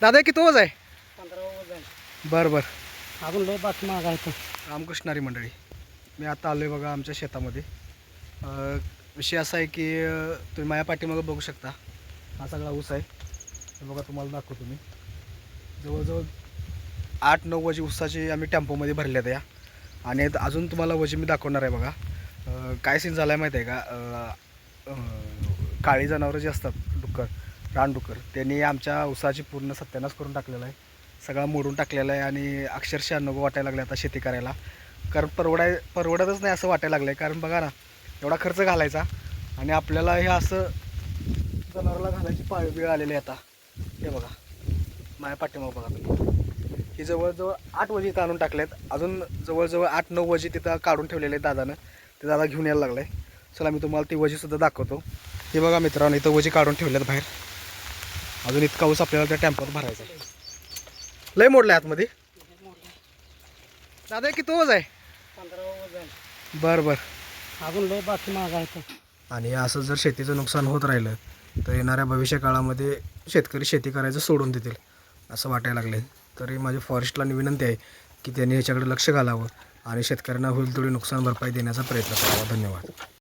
दादा किती वज आहे? आहे बरं बरं. अजून लय बाकी मागायचं रामकृष्णारी मंडळी. मी आता आलो आहे बघा आमच्या शेतामध्ये. विषय असा आहे की तुम्ही माझ्या पाठीमागं बघू शकता. हा सगळा ऊस आहे. हे बघा तुम्हाला दाखवतो मी. जवळजवळ आठ नऊ वजी ऊसाची आम्ही टेम्पोमध्ये भरल्यात या. आणि अजून तुम्हाला वजी मी दाखवणार आहे बघा. काय सीन झाला आहे माहिती आहे का? काळी जनावरं जी असतात रानडुकर त्यांनी आमच्या उसाची पूर्ण सत्यानाश करून टाकलेला आहे. सगळा मोडून टाकलेला आहे आणि अक्षरशः अनुभव वाटायला लागले आता शेती करायला. कारण परवडाय परवडतच नाही असं वाटायला लागलं आहे कारण बघा ना एवढा खर्च घालायचा आणि आपल्याला हे असं जनावराला घालायची पाळी वेळ आलेली आहे आता. हे बघा माझ्या पाठीमाग बघा तुम्ही. ही जवळजवळ आठ वजी इथं आणून टाकल्यात अजून जवळजवळ आठ नऊ वजी तिथं काढून ठेवलेले आहेत दादानं. ते दादा घेऊन यायला लागलं. आहे चला मी तुम्हाला ती वजीसुद्धा दाखवतो. हे बघा मित्रांनो इथं वजी काढून ठेवल्यात बाहेर. अजून इतका ऊस आपल्याला त्या टेम्पोत भरायचा आहे. लय मोडलं आहे आतमध्ये? दादा हे किती वज आहे? बरं बरं. अजून लय बाकी मागायचं आणि असं जर शेतीचं नुकसान होत राहिलं तर येणाऱ्या भविष्य काळामध्ये शेतकरी शेती करायचं सोडून देतील असं वाटायला लागले तरी माझी फॉरेस्टला विनंती आहे की त्यांनी ह्याच्याकडे लक्ष घालावं आणि शेतकऱ्यांना होईल तेवढी नुकसान भरपाई देण्याचा प्रयत्न करावा. धन्यवाद.